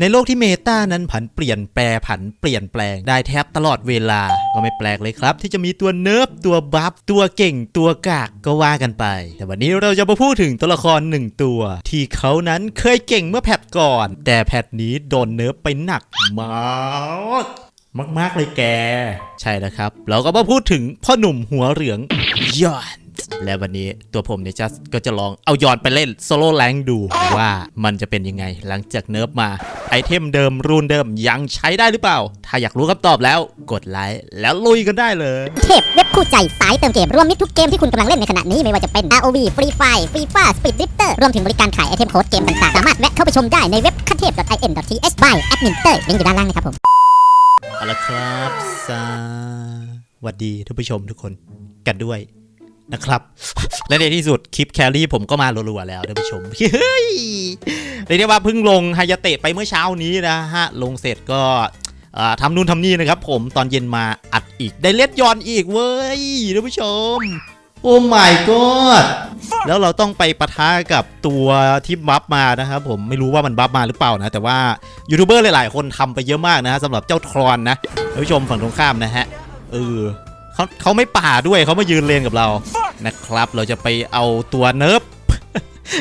ในโลกที่เมตานั้นผันเปลี่ยนแปรผันเปลี่ยนแปลงได้แทบตลอดเวลา ก็ไม่แปลกเลยครับ ที่จะมีตัวเนิร์ฟตัวบัฟตัวเก่งตัวกากก็ว่ากันไป แต่วันนี้เราจะมาพูดถึงตัวละครหนึ่งตัว ที่เขานั้นเคยเก่งเมื่อแพทก่อน แต่แพทนี้โดนเนิร์ฟไปหนักมากมากๆเลยแก ใช่แล้วครับ เราก็มาพูดถึงพ่อหนุ่มหัวเหลืองยอน และวันนี้ตัวผมเนี่ยจะก็จะลองเอายอนไปเล่นโซโล่แรงดูว่ามันจะเป็นยังไง หลังจากเนิร์ฟมาไอเทมเดิมรูนเดิมยังใช้ได้หรือเปล่า ถ้าอยากรู้คำตอบแล้วกดไลค์แล้วลุยกันได้เลย เทพเว็บคู่ใจสายเติมเกมรวมมิตรทุกเกมที่คุณกำลังเล่นในขณะนี้ไม่ว่าจะเป็น ROV Free Fire Free Fire Speed Drifter รวมถึงบริการขายไอเทมโค้ดเกมต่างๆ สามารถแวะเข้าไปชมได้ในเว็บคัเทพ .in.th by admin เตอร์ลิงก์อยู่ด้านล่างนะครับผมเอาละครับสวัสดีท่านผู้ชมทุกคนกันด้วย นะครับ และในที่สุดคลิปแครี่ผมก็มารัวๆแล้วท่านผู้ชมเฮ้ยเรียกได้ว่าเพิ่งลงไฮยาเตะไปเมื่อเช้านี้นะฮะ ลงเสร็จก็ทำนู่นทำนี่นะครับผมตอนเย็นมาอัดอีก ได้เล็ดยอนอีกเว้ยท่านผู้ชม โอ้ my god แล้วเราต้องไปปะทะกับตัวที่บัฟมานะครับผมไม่รู้ว่ามันบัฟมาหรือเปล่านะ แต่ว่ายูทูบเบอร์หลายๆ คนทำไปเยอะมากนะฮะสำหรับเจ้าทรอนนะท่านผู้ชมฝั่งตรงข้ามนะฮะเออ เขาเขาไม่ป่าด้วยเขามายืนเลนกับเรานะครับ เราจะไปเอาตัวเนิร์ฟ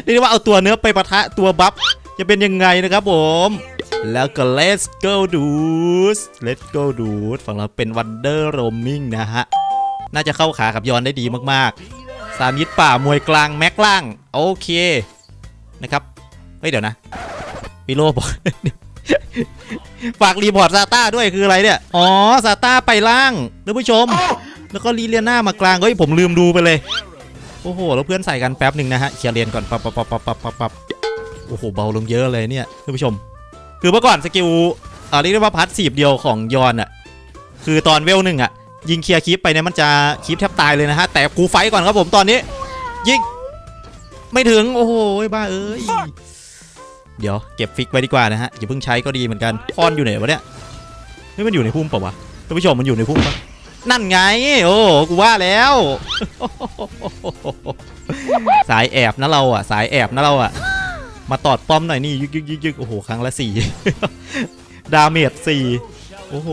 เรียกว่าเอาตัวเนิร์ฟไปปะทะตัวบัฟจะเป็นยังไงนะครับผม แล้วก็ let's go dudes let's go dudes ฝั่งเราเป็น Wonder Roaming นะฮะ น่าจะเข้าขากับยอนได้ดีมากๆ สามิตป่ามวยกลางแม็กล่าง โอเค นะครับ เฮ้ย เดี๋ยวนะปิโลบอกฝากรีพอร์ตซาต้าด้วยคืออะไรเนี่ย อ๋อซาต้าไปล่างท่านผู้ชม แล้วก็ลีเลียน่ามากลางเฮ้ยผมลืมดูไปเลย โอ้โห แล้วเพื่อนใส่กันแป๊บหนึ่งนะฮะเคลียร์เรียนก่อนปับปับปับปับปับปับปับโอ้โห เบาลงเยอะเลยเนี่ยท่านผู้ชม คือเมื่อก่อนสกิลอ่าเรียกได้ว่าพัดสีบเดียวของยอนอะ คือตอนเวลหนึ่งอะ ยิงเคลียร์คลิปไปเนี่ยมันจะคลิปแทบตายเลยนะฮะ แต่กูไฟก่อนครับผมตอนนี้ ยิง ไม่ถึง โอ้โหบ้าเอ้ย เดี๋ยวเก็บฟิกไว้ดีกว่านะฮะอย่าเพิ่งใช้ก็ดีเหมือนกันพรอยู่ไหนวะเนี่ยนี่มันอยู่ในพุ่มเปล่าวะท่านผู้ชมมันอยู่ในพุ่มปะ นั่นไง โอ้กูว่าแล้ว สายแอบนะเราอะ สายแอบนะเราอะ มาตอดป้อมหน่อยนี่ยึกยึกยึกยึกโอ้โหครั้งละสี่ดาเมจสี่โอ้โห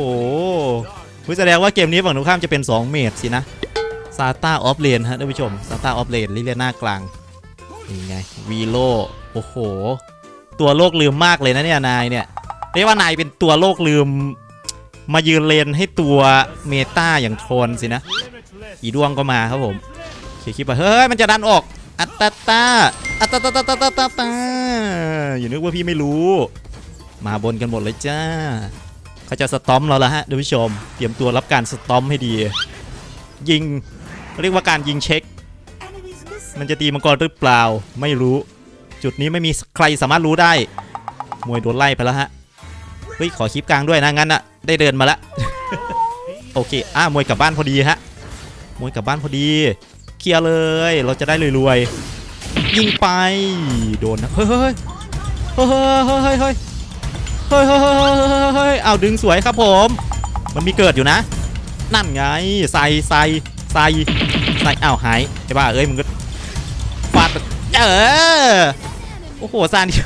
ผู้แสดงว่าเกมนี้ฝั่งตรงข้ามจะเป็น 2 เมตรสินะซาตาออฟเลนฮะท่านผู้ชมซาตาออฟเลนลิเลียนากลางนี่ไงวีโลโอ้โห ตัวโลกลืมมากเลยนะเนี่ยนายเนี่ยเรียกว่านายเป็นตัวโลกลืม มายืนเลนให้ตัวเมตาอย่างโทนสินะ อีดวงก็มาครับผมเขียคลิปไปเฮ้ยมันจะดันออก อัตตาตาอัตตาตาตาตาตาตาตาอย่านึกว่าพี่ไม่รู้ มาบนกันหมดเลยจ้า เขาจะสตอมเราแล้วฮะท่านผู้ชม เตรียมตัวรับการสตอมให้ดี ยิง เรียกว่าการยิงเช็ค มันจะตีมังกรหรือเปล่า ไม่รู้ จุดนี้ไม่มีใครสามารถรู้ได้ มวยโดนไล่ไปแล้วฮะ ฮ้ยขอคลิปกลางด้วยนะงั้นอะได้เดินมาละโอเคอะมวยกลับบ้านพอดีฮะมวยกลับบ้านพอดี เคลียร์เลย เราจะได้รวยๆยิงไปโดนนะเฮ้ยเฮ้ยเฮ้ยเฮ้ยเฮ้ยเฮ้ยเฮ้ยเฮ้ยเอาดึงสวยครับผม มันมีเกิดอยู่นะ นั่นไงใส่ใส่ใส่ใส่อ้าวหายไอ้บ้าเอ้ยมึงก็ฟาดเออโอ้โหซานี่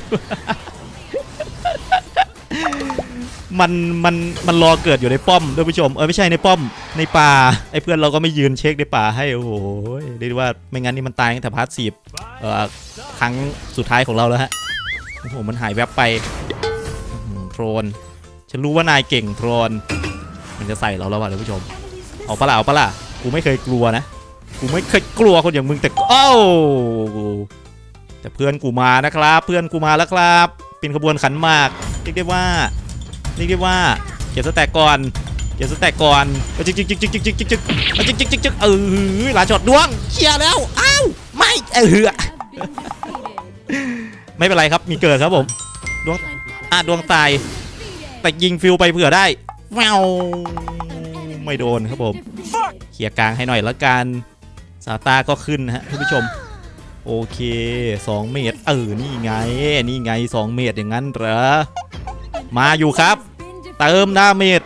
มันมันมันรอเกิดอยู่ในป้อมท่านผู้ชมเออไม่ใช่ในป้อมในป่าไอ้เพื่อนเราก็ไม่ยืนเช็คในป่าให้โอ้โหเรียกได้ว่าไม่งั้นนี่มันตายตั้งแต่พาร์ทสีบเอ่อครั้งสุดท้ายของเราแล้วฮะโอ้โหมันหายแวบไปโทรนฉันรู้ว่านายเก่งโทรนมันจะใส่เราแล้วว่ะท่านผู้ชม เอาปะล่ะเอาปะล่ะกูไม่เคยกลัวนะกูไม่เคยกลัวคนอย่างมึงแต่เอ้าแต่เพื่อนกูมานะครับ เพื่อนกูมาแล้วครับ เป็นขบวนขันมากเรียกได้ว่า เรียกได้ว่าเก็บสแต็กก่อนเก็บสแต็กก่อนเอจึ๊กจึ๊กจึ๊กจึ๊กจึ๊กจึ๊กจึ๊กเอจึ๊กจึ๊กจึ๊กจึ๊กเออหลาช็อตดวงเคลียร์แล้วอ้าวไม่เออไม่เป็นไรครับมีเกิดครับผมดวงอะดวงตายแต่ยิงฟิวไปเผื่อได้แววไม่โดนครับผมเคลียร์กลางให้หน่อยและกันซาตาก็ขึ้นฮะท่านผู้ชม โอเค 2 เมตร เออ นี่ไง นี่ไง 2 เมตรอย่างนั้นเหรอ มาอยู่ครับ เติมดาเมจ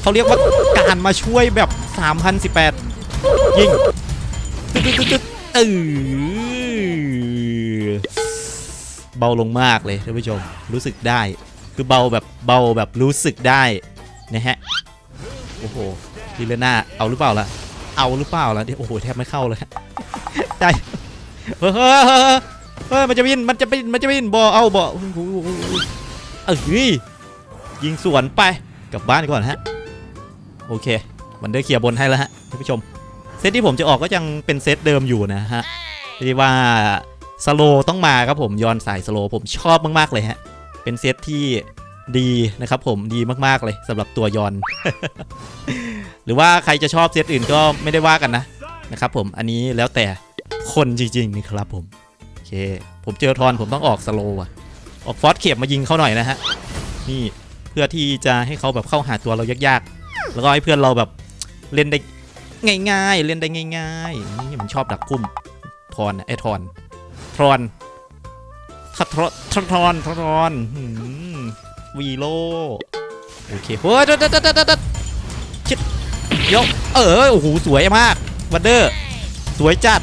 เขาเรียกว่าการมาช่วยแบบ 3,018 ยิงตึ๊ดตึ๊ดตึ๊ดตึ๊ดเออเบาลงมากเลยท่านผู้ชมรู้สึกได้ คือเบาแบบเบาแบบรู้สึกได้นะฮะโอ้โหลิเลน่าเอาหรือเปล่าล่ะเอาหรือเปล่าล่ะเดี๋ยวโอ้โหแทบไม่เข้าเลยได้เฮ้ยเฮ้ยเฮ้ยมันจะบินมันจะบินมันจะบินบอเอาบอ เอ้ยยิงสวนไปกลับบ้านก่อนฮะ โอเคมันได้เคลียร์บนให้แล้วฮะท่านผู้ชม เซตที่ผมจะออกก็ยังเป็นเซตเดิมอยู่นะฮะที่ว่าสโลต้องมาครับผมยอนสายสโลผมชอบมากๆเลยฮะ เป็นเซตที่ดีนะครับผมดีมากๆเลยสำหรับตัวยอน หรือว่าใครจะชอบเซตอื่นก็ไม่ได้ว่ากันนะนะครับผมอันนี้แล้วแต่คนจริงๆนี่ครับผม โอเค ผมเจอทอนผมต้องออกสโลว์อะ ออกฟอสเข็บมายิงเขาหน่อยนะฮะนี่เพื่อที่จะให้เขาแบบเข้าหาตัวเรายากๆ แล้วก็ให้เพื่อนเราแบบเล่นได้ง่ายๆ เล่นได้ง่ายๆนี่มันชอบดักกุ้มทอนน่ะไอ้ทอนทรอนทรอนทรอนทรอนทรอนวีโลโอเคเฮ้ยดัดดัดดัดดัดดัดชิดยกเออโอ้โหสวยมากวันเดอร์สวยจัด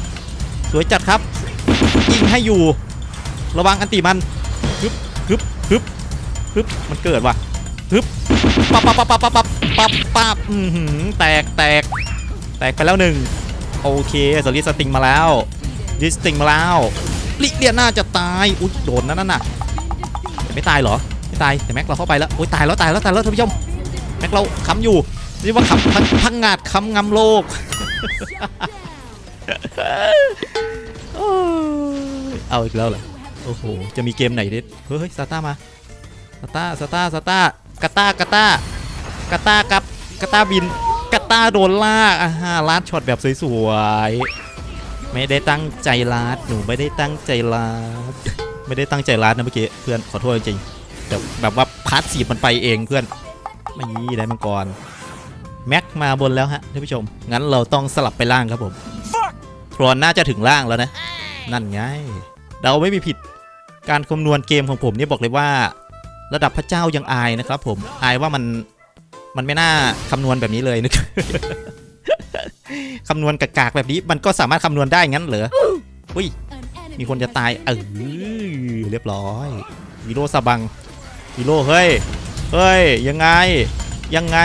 สวยจัดครับยิงให้อยู่ ระวังอันติมัน ฮึบฮึบฮึบฮึบมันเกิดว่ะฮึบปั๊บปั๊บปั๊บปั๊บปั๊บปั๊บปั๊บอือหือแตกแตกแตกไปแล้วหนึ่งโอเคสลิสติงมาแล้วลิสติงมาแล้วลิเลียน่าจะตายอุ้ยโดนนั่นน่ะไม่ตายเหรอไม่ตายแต่แม็กเราเข้าไปแล้วโอ้ยตายแล้วตายแล้วตายแล้วท่านผู้ชมแม็กเราค้ำอยู่เรียกว่าค้ำพังพังงาดค้ำงำโลกเอาอีกแล้วเหรอ โอ้โห จะมีเกมไหนเด็ดเฮ้ยซาต้ามาซาต้าซาต้าซาต้ากาต้ากาต้ากาต้ากับกาต้าบินกาตาโดนลากอ่าฮะลาดช็อตแบบสวยๆ ไม่ได้ตั้งใจลาด หนูไม่ได้ตั้งใจลาด ไม่ได้ตั้งใจลาดนะเมื่อกี้ เพื่อนขอโทษจริงแต่แบบว่าพาร์ทสีมันไปเองเพื่อนไม่ยี่ได้มังกร แม็กมาบนแล้วฮะท่านผู้ชม งั้นเราต้องสลับไปล่างครับผมทรอนน่าจะถึงล่างแล้วนะ นั่นไง เราไม่มีผิดการคำนวณเกมของผมเนี่ยบอกเลยว่า ระดับพระเจ้ายังอายนะครับ ผมอายว่ามันมันไม่น่าคำนวณแบบนี้เลยนึกคำนวณกากๆแบบนี้มันก็สามารถคำนวณได้งั้นเหรออุ้ยมีคนจะตายเออเรียบร้อยฮีโรสบังฮีโรเฮ้ยเฮ้ยยังไงยังไง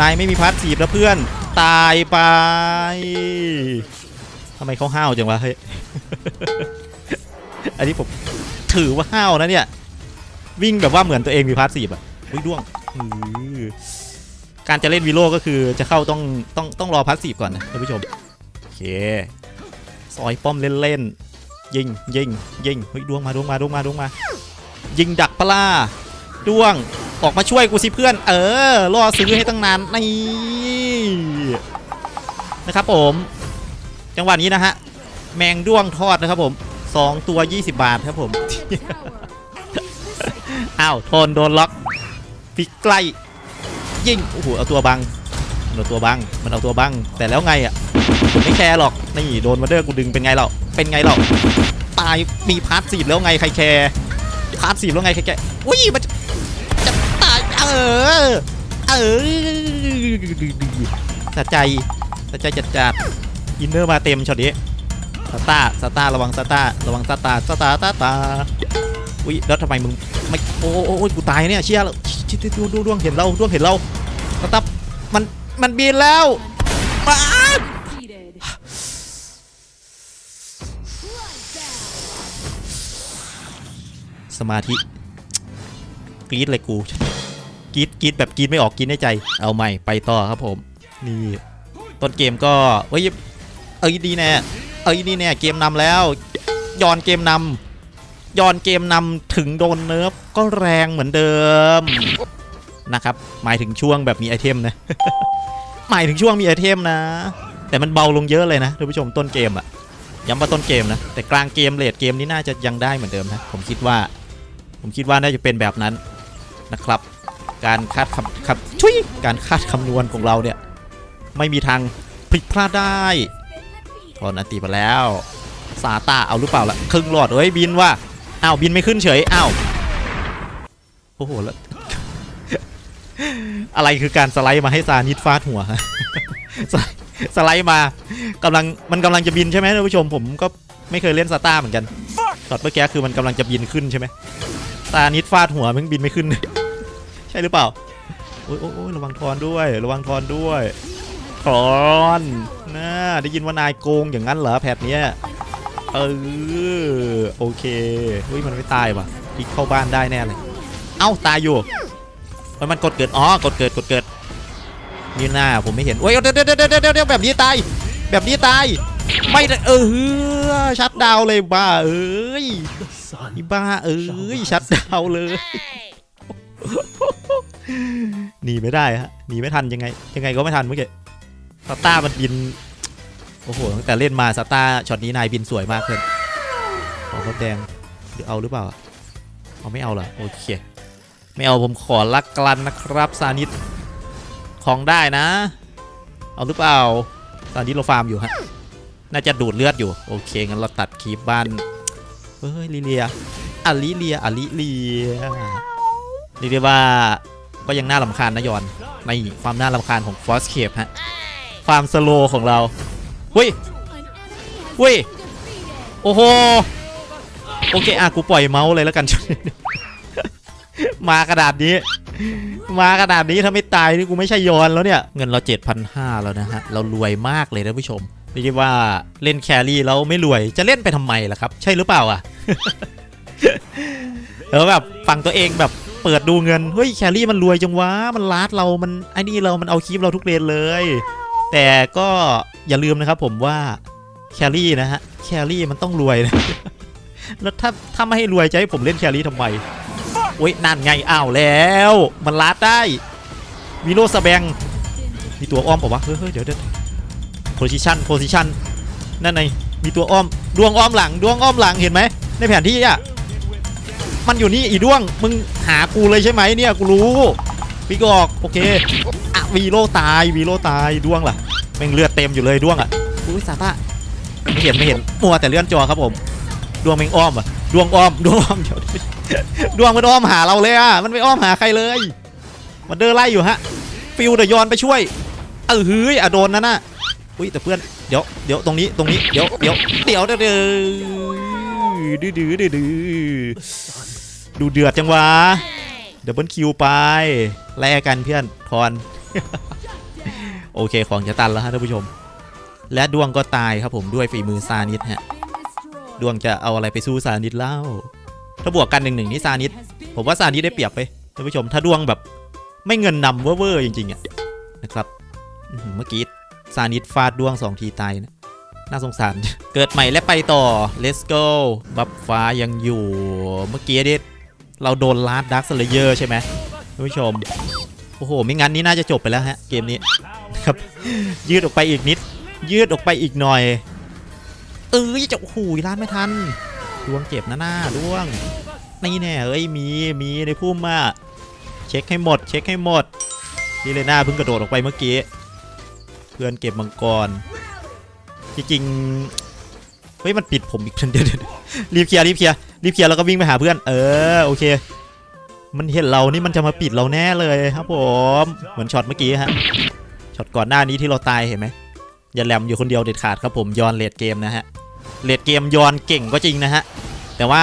นายไม่มีพาร์ทสีบแล้วเพื่อน ตายไปทำไมเขาห้าวจังวะเฮ้ย อันนี้ผมถือว่าห้าวนะเนี่ย วิ่งแบบว่าเหมือนตัวเองมีพาร์ทสีบอะอุ้ยด้วงการจะเล่นวีโร่ก็คือจะเข้าต้องต้องต้องรอพาสซีฟก่อนนะท่านผู้ชม โอเค ซอยป้อมเล่นๆยิงยิงยิงเฮ้ยดวงมาด้วงมาด้วงมาด้วงมา ยิงดักปลาด้วงออกมาช่วยกูสิเพื่อน เออรอซื้อให้ตั้งนานนี่นะครับผม จังหวะนี้นะฮะ แมงด้วงทอดนะครับผม สองตัว 20 บาทครับผม อ้าวโทนโดนล็อกฟิกใกล้ ยิง โอ้โห เอาตัวบังมันเอาตัวบัง มันเอาตัวบัง แต่แล้วไงอะผมไม่แคร์หรอก นี่โดนมาเดอร์กูดึงเป็นไงเราเป็นไงเราตาย มีพาร์ทสีแล้วไงใครแคร์พาร์ทสีแล้วไงใครแคร์อุ้ยมันจะจะตาย เออ เออสะใจสะใจจัดจัดอินเนอร์มาเต็มช็อตนี้ส ตาร์สตาร์ระวังสตาร์ระวังสตาร์สตาร์ตาอุ้ยแล้วทำไมมึงไม่โอ้โอ้โอ้ยกูตายเนี่ยเชี่ยแล้วชิชิดูดูดวงเห็นเราดวงเห็นเราสตับมันมันบินแล้วมาสมาธิกรีดเลยกูกรีดกรีดแบบกรีดไม่ออกกรีดในใจ เอาใหม่ไปต่อครับผม นี่ต้นเกมก็เอ้ยเอ้ยดีแน่ เอ้ยดีแน่เกมนำแล้วย้อนเกมนำย้อนเกมนำถึงโดนเนิร์ฟก็แรงเหมือนเดิมนะครับหมายถึงช่วงแบบมีไอเทมนะหมายถึงช่วงมีไอเทมนะ แต่มันเบาลงเยอะเลยนะท่านผู้ชมต้นเกมอะย้ำว่าต้นเกมนะแต่กลางเกมเลดเกมนี้น่าจะยังได้เหมือนเดิมนะผมคิดว่า ผมคิดว่าน่าจะเป็นแบบนั้นนะครับ การคาดคำคำชุยการคาดคำนวณของเราเนี่ยไม่มีทางผิดพลาดได้ ถอนอันตีไปแล้วซาตาเอาหรือเปล่าล่ะครึ่งหลอดเอ้ยบินว่าอ้าวบินไม่ขึ้นเฉยอ้าวโอ้โหแล้วอะไรคือการสไลด์มาให้ซานิดฟาดหัวฮะสไลด์มากำลังมันกำลังจะบินใช่ไหมท่านผู้ชมผมก็ไม่เคยเล่นซาตาเหมือนกันช็อตเมื่อกี้คือมันกำลังจะบินขึ้นใช่ไหมตานิดฟาดหัวมันบินไม่ขึ้น ใช่หรือเปล่าโอ้ยโอ้ยโอ้ยระวังทอนด้วย ระวังทอนด้วย ทอนน่าได้ยินว่านายโกงอย่างนั้นเหรอแพทเนี้ยเออโอเคเฮ้ยมันไม่ตายว่ะอีกเข้าบ้านได้แน่เลย เอ้าตายอยู่เฮ้ยมันกดเกิดอ๋อกดเกิดกดเกิดนี่หน้าผมไม่เห็นโอ้ยเดี๋ยวเดี๋ยวเดี๋ยวเด็ดแบบนี้ตายแบบนี้ตาย ไม่เออชัดดาวเลยบ้าเอ้ยบ้าเอ้ยชัดดาวเลยหนีไม่ได้ฮะหนีไม่ทันยังไงยังไงก็ไม่ทันเมื่อกี้ สตาร์มันบิน โอ้โห ตั้งแต่เล่นมาสตาร์ช็อตนี้นายบินสวยมากเพื่อนขอรถแดงหรือเอาหรือเปล่า เอาไม่เอาเหรอโอเค ไม่เอาผมขอลักกลันนะครับซานิดของได้นะ เอาหรือเปล่าซานิดเราฟาร์มอยู่ฮะ น่าจะดูดเลือดอยู่ โอเค งั้นเราตัดคลิปบ้าน เฮ้ยลิเลียอะลิเลียอะลิเลียเรียกได้ว่าก็ยังน่าลำคาญนะยอน ในความน่าลำคาญของฟอสเคปฮะ ฟาร์มสโลของเราเฮ้ยเฮ้ยโอ้โหโอเคอะกูปล่อยเมาส์เลยแล้วกันมากระดาษนี้ มากระดาษนี้ถ้าไม่ตายนี่กูไม่ใช่ยอนแล้วเนี่ย เงินเรา 7,500 แล้วนะฮะ เรารวยมากเลยนะผู้ชมเรียกได้ว่าเล่นแครี่แล้วไม่รวยจะเล่นไปทำไมล่ะครับ ใช่หรือเปล่าอะเออแบบฟังตัวเองแบบเปิดดูเงิน เฮ้ยแครี่มันรวยจังวะมันลาดเรามันไอ้นี่เรามันเอาคลิปเราทุกเลนเลย แต่ก็อย่าลืมนะครับผมว่าแครี่นะฮะแครี่มันต้องรวยนะแล้วถ้าถ้าไม่ให้รวยจะให้ผมเล่นแครี่ทำไมโอ้ยนั่นไงอ้าวแล้ว มันลัดได้วิโรสแบงมีตัวอ้อมป่าวะเฮ้ยเดี๋ยวเดี๋ยวโพซิชันโพซิชันนั่นไงมีตัวอ้อมดวงอ้อมหลังดวงอ้อมหลังเห็นไหมในแผนที่อะมันอยู่นี่อีดวงมึงหากูเลยใช่ไหมเนี่ยกูรู้พี่ก็อกโอเค วีโรตายวีโรตายดวงล่ะแม่งเลือดเต็มอยู่เลยดวงอะอุ้ยสาปะไม่เห็นไม่เห็นมัวแต่เลื่อนจอครับผมดวงแม่งอ้อมอะดวงอ้อมดวงอ้อมเดี๋ยวดวงมันอ้อมหาเราเลยอะมันไม่อ้อมหาใครเลยมันเดินไล่อยู่ฮะฟิวเดยอนไปช่วยเออเฮ้ยอะโดนนั่นน่ะอุ้ยแต่เพื่อนเดี๋ยวเดี๋ยวตรงนี้ตรงนี้เดี๋ยวเดี๋ยวเดี๋ยวเดี๋ยวเดี๋ยวดื้อดื้อดื้อดื้อดูเดือดจังวะเดบเบิลคิวไปแลกกันเพื่อนทอน โอเคของจะตันแล้วฮะท่านผู้ชม และดวงก็ตายครับผมด้วยฝีมือซานิดฮะดวงจะเอาอะไรไปสู้ซานิดเล่า ถ้าบวกกันหนึ่งหนึ่งนี่ซานิดผมว่าซานิดได้เปรียบไปท่านผู้ชม ถ้าดวงแบบไม่เงินนำเว่อร์ๆจริงๆอะนะครับเมื่อกี้ซานิดฟาดดวงสองทีตายนะน่าสงสาร เกิดใหม่และไปต่อ let's go บัฟฟ้ายังอยู่ เมื่อกี้นี่เราโดนลาดดักสเลเยอร์ใช่ไหมท่านผู้ชม โอ้โห ไม่งั้นนี่น่าจะจบไปแล้วฮะ เกมนี้ครับ ยืดออกไปอีกนิด ยืดออกไปอีกหน่อย เออจะโอ้โหลาดไม่ทันดวงเจ็บนะหน้าดวงนี่แน่เอ้ยมีมีในพุ่มอะเช็คให้หมด เช็คให้หมดนี่เลยหน้าเพิ่งกระโดดออกไปเมื่อกี้ เพื่อนเก็บมังกร จริงๆเฮ้ยมันปิดผมอีกเดี๋ยวเดี๋ยวเดี๋ยวรีบเคลียร์รีบเคลียร์รีบเคลียร์แล้วก็วิ่งไปหาเพื่อน เออโอเค มันเห็นเรานี่มันจะมาปิดเราแน่เลยครับผมเหมือนช็อตเมื่อกี้ฮะช็อตก่อนหน้านี้ที่เราตายเห็นไหมอย่าแหลมอยู่คนเดียวเด็ดขาดครับผมยอนเลดเกมนะฮะเลดเกมยอนเก่งก็จริงนะฮะแต่ว่า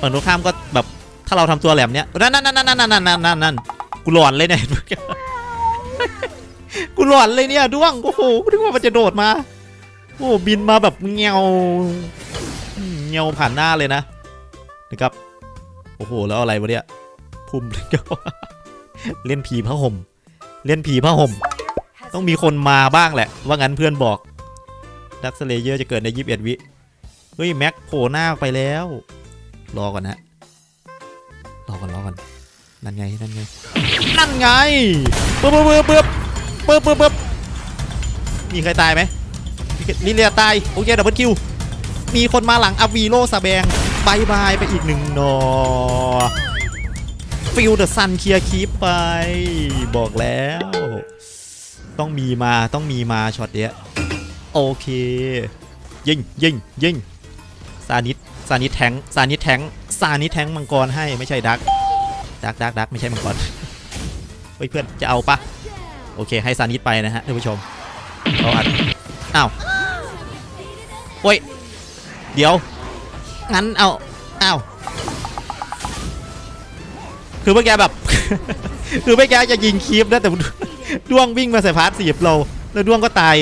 ฝั่งตรงข้ามก็แบบถ้าเราทำตัวแหลมเนี้ยนั่นนั่นนั่นนั่นนั่นนั่นนั่นกูหลอนเลยเนี่ยกูหลอนเลยเนี่ยด้วงโอ้โหกูนึกว่ามันจะโดดมาโอ้บินมาแบบเงาเงาผ่านหน้าเลยนะนะครับโอ้โหแล้วอะไรวะเนี่ยุ่มเล่นผีผ้าห่ม เล่นผีผ้าห่ม ต้องมีคนมาบ้างแหละ ว่างั้นเพื่อนบอกดักสเลเยอร์จะเกิดใน21วิ เฮ้ย แม็กโผล่หน้าไปแล้ว รอก่อนนะ รอก่อนรอก่อน นั่นไง นั่นไง นั่นไงปึ๊บปึ๊บปึ๊บปึ๊บปึ๊บปึ๊บปึ๊บมีใครตายไหมมีลิเลียตาย โอเคดับเบิลคิว มีคนมาหลังอวีโลซาแบงบายบายไปอีกหนึ่งนอ ฟิลเดอะซันเคลียร์คีปไป บอกแล้ว ต้องมีมาต้องมีมาช็อตเนี้ยโอเค ยิงยิงยิงซานิดซานิดแทงซานิดแทงซานิดแทงมังกรให้ไม่ใช่ดักดักดักดักไม่ใช่มังกรเฮ้ยเพื่อนจะเอาปะโอเคให้ซานิดไปนะฮะท่านผู้ชมเอาอัดอ้าวโอ้ยเดี๋ยวงั้นเอา คือเมื่อกี้แบบ คือเมื่อกี้จะยิงคีฟนะแต่ด้วงวิ่งมาใส่พาร์ทสีบเราแล้วด้วงก็ตาย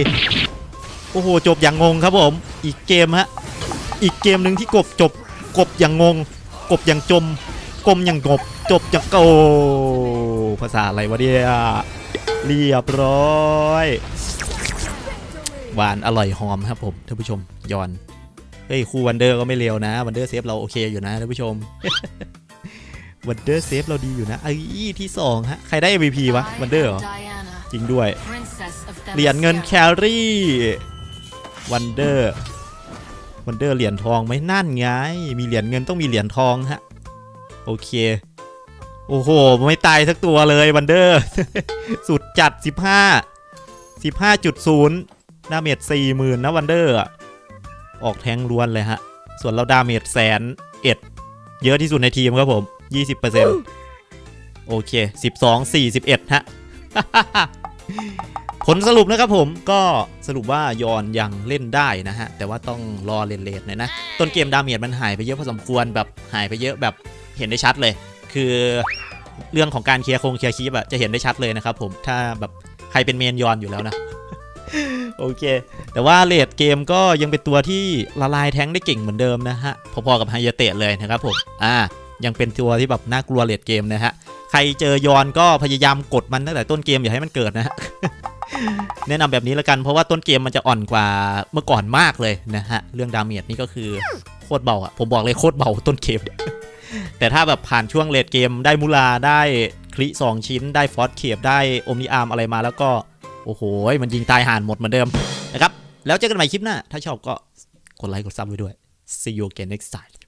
โอ้โห จบอย่างงงครับผม อีกเกมฮะ อีกเกมหนึ่งที่กบจบ กบอย่างงง กบอย่างจม กลมอย่างกบ จบอย่างโกภาษาอะไรวะเนี่ย เรียบร้อยหวานอร่อยหอมครับผมท่านผู้ชมยอน เฮ้ย คูวันเดอร์ก็ไม่เลวนะวันเดอร์เซฟเราโอเคอยู่นะท่านผู้ชม วันเดอร์เซฟเราดีอยู่นะไอ้ยที่สองฮะใครได้ MVP วะวันเดอร์เหรอ จริงด้วย เหรียญเงินแครี่วันเดอร์วันเดอร์เหรียญทองไหมนั่นไง มีเหรียญเงินต้องมีเหรียญทองฮะ โอเค โอ้โห ไม่ตายสักตัวเลยวันเดอร์ สุดจัด 15 15.0 ดาเมจ40,000นะวันเดอร์อะออกแทงล้วนเลยฮะ ส่วนเราดาเมจแสนเอ็ด เยอะที่สุดในทีมครับผม 20%โอเค12 41ฮะผลสรุปนะครับผมก็สรุปว่ายอนยังเล่นได้นะฮะ แต่ว่าต้องรอเลนเลนหน่อยนะ ต้นเกมดาเมจมันหายไปเยอะพอสมควรแบบหายไปเยอะแบบเห็นได้ชัดเลย คือเรื่องของการเคลียร์โครงเคลียร์คีบอะจะเห็นได้ชัดเลยนะครับผมถ้าแบบใครเป็นเมนยอนอยู่แล้วนะ โอเค แต่ว่าเลดเกมก็ยังเป็นตัวที่ละลายแท้งได้เก่งเหมือนเดิมนะฮะ พอๆกับไฮยเตะเลยนะครับผมอ่า ยังเป็นตัวที่แบบน่ากลัวเลดเกมนะฮะ ใครเจอยอนก็พยายามกดมันตั้งแต่ต้นเกมอย่าให้มันเกิดนะฮะแนะนำแบบนี้แล้วกันเพราะว่าต้นเกมมันจะอ่อนกว่าเมื่อก่อนมากเลยนะฮะ เรื่องดาเมจนี่ก็คือโคตรเบาอะผมบอกเลยโคตรเบาต้นเกม แต่ถ้าแบบผ่านช่วงเลดเกมได้มูลาได้คลิสองชิ้นได้ฟอสเคปได้อมนิอาร์มอะไรมาแล้วก็ โอ้โห มันยิงตายห่านหมดเหมือนเดิมนะครับ แล้วเจอกันใหม่คลิปหน้า ถ้าชอบก็กดไลค์กดซับไว้ด้วย see you again next time